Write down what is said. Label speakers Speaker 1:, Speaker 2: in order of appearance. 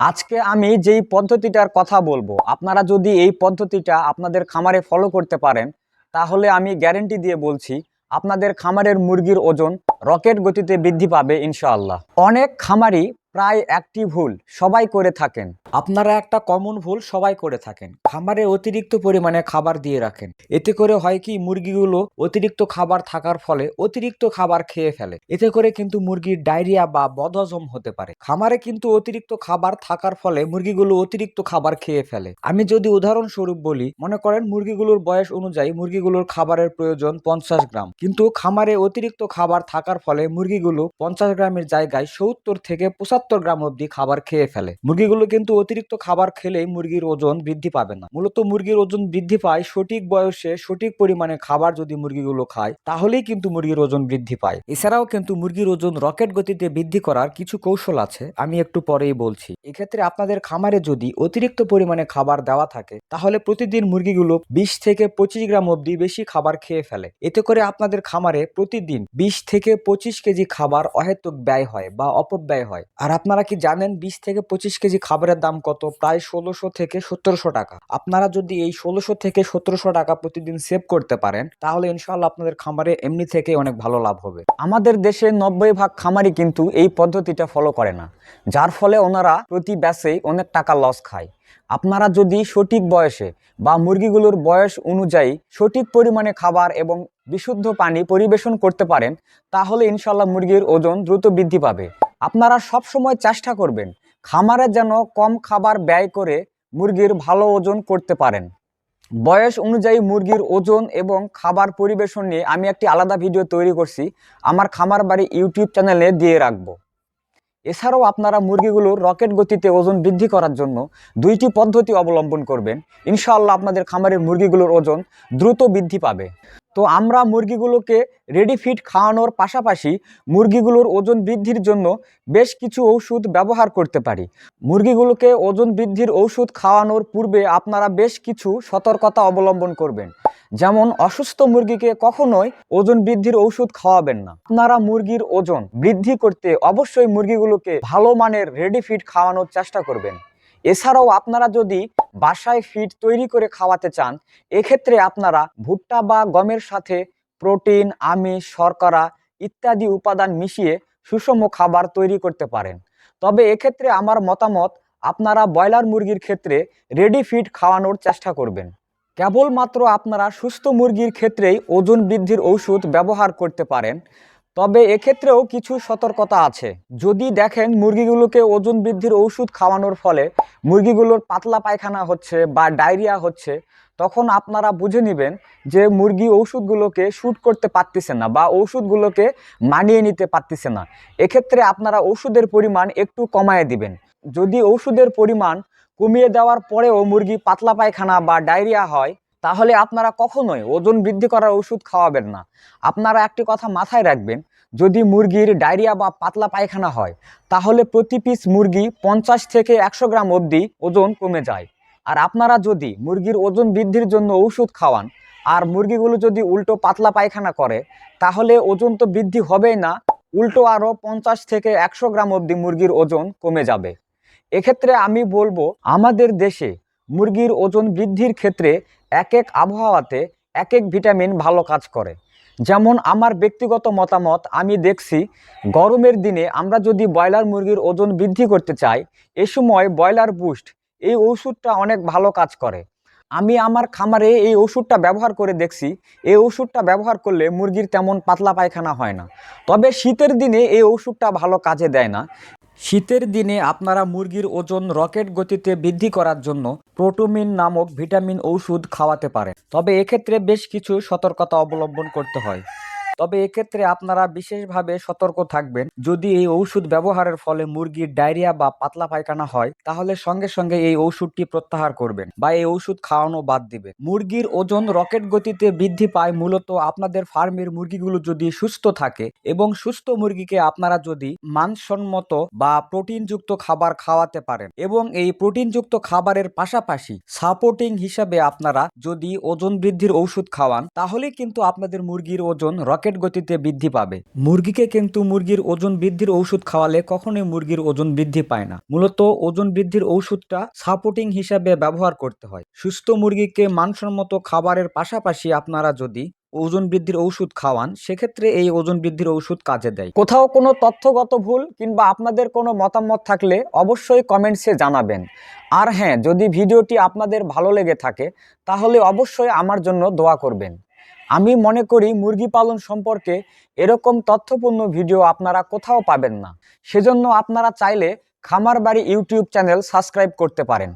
Speaker 1: আজকে আমি যেই পদ্ধতিটার কথা বলব, আপনারা যদি এই পদ্ধতিটা আপনাদের খামারে ফলো করতে পারেন, তাহলে আমি গ্যারেন্টি দিয়ে বলছি, আপনাদের খামারের মুরগির ওজন রকেট গতিতে বৃদ্ধি পাবে ইনশাআল্লাহ। অনেক খামারি প্রায় একটি ভুল সবাই করে থাকেন। আপনারা একটা কমন ভুল সবাই করে থাকেন। খামারে অতিরিক্ত পরিমাণে খাবার দিয়ে রাখেন। এতে করে হয় কি, মুরগিগুলো অতিরিক্ত খাবার থাকার ফলে অতিরিক্ত খাবার খেয়ে ফেলে। এতে করে কিন্তু মুরগির ডায়রিয়া বা বদহজম হতে পারে। খামারে কিন্তু অতিরিক্ত খাবার থাকার ফলে মুরগিগুলো অতিরিক্ত খাবার খেয়ে ফেলে। আমি যদি উদাহরণস্বরূপ বলি, মনে করেন মুরগিগুলোর বয়স অনুযায়ী মুরগিগুলোর খাবারের প্রয়োজন পঞ্চাশ গ্রাম। কিন্তু খামারে অতিরিক্ত খাবার থাকার ফলে মুরগিগুলো পঞ্চাশ গ্রামের জায়গায় সত্তর থেকে পঁচাত্তর গ্রাম অবধি খাবার খেয়ে ফেলে। মুরগিগুলো কিন্তু অতিরিক্ত খাবার খেলেই মুরগির ওজন বৃদ্ধি পাবে না। মূলত মুরগির ওজন বৃদ্ধি পায় সঠিক বয়সে সঠিক পরিমাণে খাবার যদি মুরগিগুলো খায়, তাহলেই কিন্তু মুরগির ওজন বৃদ্ধি পায়। এছাড়াও কিন্তু মুরগির ওজন রকেট গতিতে বৃদ্ধি করার কিছু কৌশল আছে, আমি একটু পরেই বলছি। এক্ষেত্রে আপনাদের খামারে যদি অতিরিক্ত পরিমাণে খাবার দেওয়া থাকে, তাহলে প্রতিদিন মুরগিগুলো বিশ থেকে পঁচিশ গ্রাম অবধি বেশি খাবার খেয়ে ফেলে। এতে করে আপনাদের খামারে প্রতিদিন বিশ থেকে পঁচিশ কেজি খাবার অহেতুক ব্যয় হয় বা অপব্যয় হয়। আর আপনারা কি জানেন বিশ থেকে পঁচিশ কেজি খাবারের দাম কত? প্রায় ষোলোশো থেকে সতেরোশো টাকা। আপনারা যদি এই ষোলোশো থেকে সতেরোশো টাকা প্রতিদিন সেভ করতে পারেন, তাহলে ইনশাল্লাহ আপনাদের খামারে এমনি থেকে অনেক ভালো লাভ হবে। আমাদের দেশে নব্বই ভাগ খামারি কিন্তু এই পদ্ধতিটা ফলো করে না। যার ফলে ওনারা প্রতি ব্যাসেই অনেক টাকা লস খায়। আপনারা যদি সঠিক বয়সে বা মুরগিগুলোর বয়স অনুযায়ী সঠিক পরিমাণে খাবার এবং বিশুদ্ধ পানি পরিবেশন করতে পারেন, তাহলে ইনশাল্লাহ মুরগির ওজন দ্রুত বৃদ্ধি পাবে। আপনারা সব সময় চেষ্টা করবেন খামারে যেন কম খাবার ব্যয় করে মুরগির ভালো ওজন করতে পারেন। বয়স অনুযায়ী মুরগির ওজন এবং খাবার পরিবেশন নিয়ে আমি একটি আলাদা ভিডিও তৈরি করছি, আমার খামার বাড়ি ইউটিউব চ্যানেলে দিয়ে রাখব। এছাড়াও আপনারা মুরগিগুলোর রকেট গতিতে ওজন বৃদ্ধি করার জন্য দুইটি পদ্ধতি অবলম্বন করবেন। ইনশাআল্লাহ আপনাদের খামারের মুরগিগুলোর ওজন দ্রুত বৃদ্ধি পাবে। তো আমরা মুরগিগুলোকে রেডি ফিড খাওয়ানোর পাশাপাশি মুরগিগুলোর ওজন বৃদ্ধির জন্য বেশ কিছু ঔষধ ব্যবহার করতে পারি। মুরগিগুলোকে ওজন বৃদ্ধির ঔষধ খাওয়ানোর পূর্বে আপনারা বেশ কিছু সতর্কতা অবলম্বন করবেন। যেমন, অসুস্থ মুরগিকে কখনোই ওজন বৃদ্ধির ঔষধ খাওয়াবেন না। আপনারা মুরগির ওজন বৃদ্ধি করতে অবশ্যই মুরগিগুলোকে ভালো মানের রেডি ফিড খাওয়ানোর চেষ্টা করবেন। এছাড়াও আপনারা যদি বাসায় ফিড তৈরি করে খাওয়াতে চান, এক্ষেত্রে আপনারা ভুট্টা বা গমের সাথে প্রোটিন, আমিষ, শর্করা ইত্যাদি উপাদান মিশিয়ে সুষম খাবার তৈরি করতে পারেন। তবে এক্ষেত্রে আমার মতামত, আপনারা ব্রয়লার মুরগির ক্ষেত্রে রেডি ফিড খাওয়ানোর চেষ্টা করবেন। কেবলমাত্র আপনারা সুস্থ মুরগির ক্ষেত্রেই ওজন বৃদ্ধির ঔষধ ব্যবহার করতে পারেন। তবে এক্ষেত্রেও কিছু সতর্কতা আছে। যদি দেখেন মুরগিগুলোকে ওজন বৃদ্ধির ওষুধ খাওয়ানোর ফলে মুরগিগুলোর পাতলা পায়খানা হচ্ছে বা ডায়রিয়া হচ্ছে, তখন আপনারা বুঝে নেবেন যে মুরগি ওষুধগুলোকে শ্যুট করতে পারতেছে না বা ওষুধগুলোকে মানিয়ে নিতে পারতেছে না। এক্ষেত্রে আপনারা ওষুধের পরিমাণ একটু কমায় দিবেন। যদি ওষুধের পরিমাণ কমিয়ে দেওয়ার পরেও মুরগি পাতলা পায়খানা বা ডায়রিয়া হয় তাহলে আপনারা কখনোই ওজন বৃদ্ধি করার ওষুধ খাওয়াবেন না। আপনারা একটি কথা মাথায় রাখবেন, যদি মুরগির ডায়রিয়া বা পাতলা পায়খানা হয়, তাহলে প্রতি পিস মুরগি পঞ্চাশ থেকে একশো গ্রাম অবধি ওজন কমে যায়। আর আপনারা যদি মুরগির ওজন বৃদ্ধির জন্য ওষুধ খাওয়ান, আর মুরগিগুলো যদি উল্টো পাতলা পায়খানা করে, তাহলে ওজন তো বৃদ্ধি হবেই না, উল্টো আরও পঞ্চাশ থেকে একশো গ্রাম অবধি মুরগির ওজন কমে যাবে। এক্ষেত্রে আমি বলব, আমাদের দেশে মুরগির ওজন বৃদ্ধির ক্ষেত্রে এক এক আবহাওয়াতে এক এক ভিটামিন ভালো কাজ করে। যেমন আমার ব্যক্তিগত মতামত, আমি দেখছি গরমের দিনে আমরা যদি ব্রয়লার মুরগির ওজন বৃদ্ধি করতে চাই, এ সময় ব্রয়লার বুস্ট, এই ওষুধটা অনেক ভালো কাজ করে। আমি আমার খামারে এই ওষুধটা ব্যবহার করে দেখছি, এই ওষুধটা ব্যবহার করলে মুরগির তেমন পাতলা পায়খানা হয় না। তবে শীতের দিনে এই ওষুধটা ভালো কাজে দেয় না। শীতের দিনে আপনারা মুরগির ওজন রকেট গতিতে বৃদ্ধি করার জন্য প্রোটোমিন নামক ভিটামিন ঔষধ খাওয়াতে পারেন। তবে এক্ষেত্রে বেশ কিছু সতর্কতা অবলম্বন করতে হয়। তবে এক্ষেত্রে আপনারা বিশেষভাবে সতর্ক থাকবেন। যদি এই ঔষধ ব্যবহারের ফলে মুরগির ডায়রিয়া বা পাতলা পায়খানা হয়, তাহলে সঙ্গে সঙ্গে এই ঔষধটি প্রত্যাহার করবেন বা এই ঔষধ খাওয়ানো বাদ দিবেন। মুরগির ওজন রকেট গতিতে বৃদ্ধি পায় মূলত আপনাদের ফার্মের মুরগিগুলো যদি সুস্থ থাকে এবং সুস্থ মুরগিকে আপনারা যদি মানসম্মত বা প্রোটিনযুক্ত খাবার খাওয়াতে পারেন এবং এই প্রোটিনযুক্ত খাবারের পাশাপাশি সাপোর্টিং হিসাবে আপনারা যদি ওজন বৃদ্ধির ঔষধ খাওয়ান তাহলে কিন্তু আপনাদের মুরগির ওজন রকেট রকেট গতিতে বৃদ্ধি পাবে। মুরগিকে কিন্তু মুরগির ওজন বৃদ্ধির ঔষধ খাওয়ালে কখনোই মুরগির ওজন বৃদ্ধি পায় না। মূলত ওজন বৃদ্ধির ঔষধটা সাপোর্টিং হিসাবে ব্যবহার করতে হয়। সুস্থ মুরগিকে মানসম্মত খাবারের পাশাপাশি আপনারা যদি ওজন বৃদ্ধির ঔষধ খাওয়ান, সেক্ষেত্রে এই ওজন বৃদ্ধির ঔষধ কাজে দেয়। কোথাও কোনো তথ্যগত ভুল কিংবা আপনাদের কোনো মতামত থাকলে অবশ্যই কমেন্টসে জানাবেন। আর হ্যাঁ যদি ভিডিওটি আপনাদের ভালো লেগে থাকে, তাহলে অবশ্যই আমার জন্য দোয়া করবেন। আমি মনে করি মুরগি পালন সম্পর্কে এরকম তথ্যপূর্ণ ভিডিও আপনারা কোথাও পাবেন না। সেজন্য আপনারা চাইলে খামার বাড়ি ইউটিউব চ্যানেল সাবস্ক্রাইব করতে পারেন।